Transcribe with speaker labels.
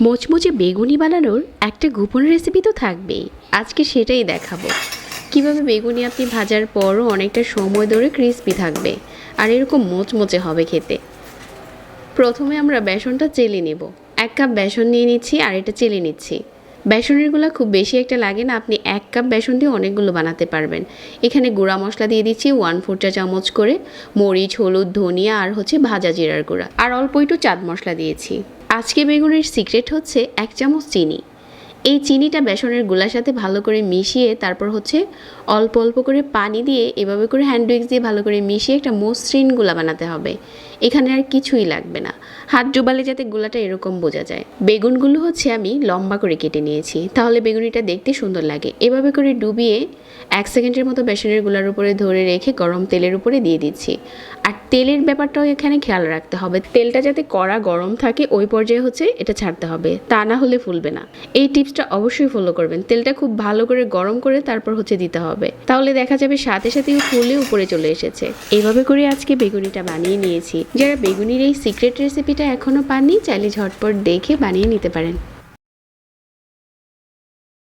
Speaker 1: মোচমোচে বেগুনি বানানোর একটা গোপন রেসিপি তো থাকবেই। আজকে সেটাই দেখাবো। কীভাবে বেগুনি আপনি ভাজার পরও অনেকটা সময় ধরে ক্রিস্পি থাকবে, আর এরকম মোচমোচে হবে খেতে। প্রথমে আমরা বেসনটা চেলে নেব। এক কাপ বেসন নিয়ে নিচ্ছি আর এটা চেলে নিচ্ছি। বেসনেরগুলো খুব বেশি একটা লাগে না, আপনি এক কাপ বেসন দিয়ে অনেকগুলো বানাতে পারবেন। এখানে গুঁড়া মশলা দিয়ে দিচ্ছি ওয়ান ফোর চা চামচ করে, মরিচ, হলুদ, ধনিয়া আর হচ্ছে ভাজা জিরার গুঁড়া। আর অল্প একটু চাঁদ মশলা দিয়েছি। আজকে বেগুনের সিক্রেট হচ্ছে এক চামচ চিনি। এই চিনিটা বেসনেরগুলার সাথে ভালো করে মিশিয়ে তারপর হচ্ছে অল্প অল্প করে পানি দিয়ে এভাবে করে হ্যান্ড উইক্স দিয়ে ভালো করে মিশিয়ে একটা মসৃণগুলা বানাতে হবে। এখানে আর কিছুই লাগবে না। হাত ডুবালে যাতে গুলাটা এরকম বোঝা যায়। বেগুনগুলো হচ্ছে আমি লম্বা করে কেটে নিয়েছি। তাহলে বেগুনিটা দেখতে সুন্দর লাগে। এভাবে করে ডুবিয়ে এক সেকেন্ডের মতো বেসনেরগুলার উপরে ধরে রেখে গরম তেলের উপরে দিয়ে দিচ্ছি। আর তেলের ব্যাপারটাও এখানে খেয়াল রাখতে হবে। তেলটা যাতে কড়া গরম থাকে ওই পর্যায়ে হচ্ছে এটা ছাড়তে হবে। তা না হলে ফুলবে না। এই টিপসটা অবশ্যই ফলো করবেন। তেলটা খুব ভালো করে গরম করে তারপর হচ্ছে দিতে হবে। তাহলে দেখা যাবে সাথে সাথে ফুলে উপরে চলে এসেছে। এইভাবে করে আজকে বেগুনিটা বানিয়ে নিয়েছি। যারা বেগুনির এই সিক্রেট রেসিপিটা এখনও পাননি, চাইলে ঝটপট দেখে বানিয়ে নিতে পারেন।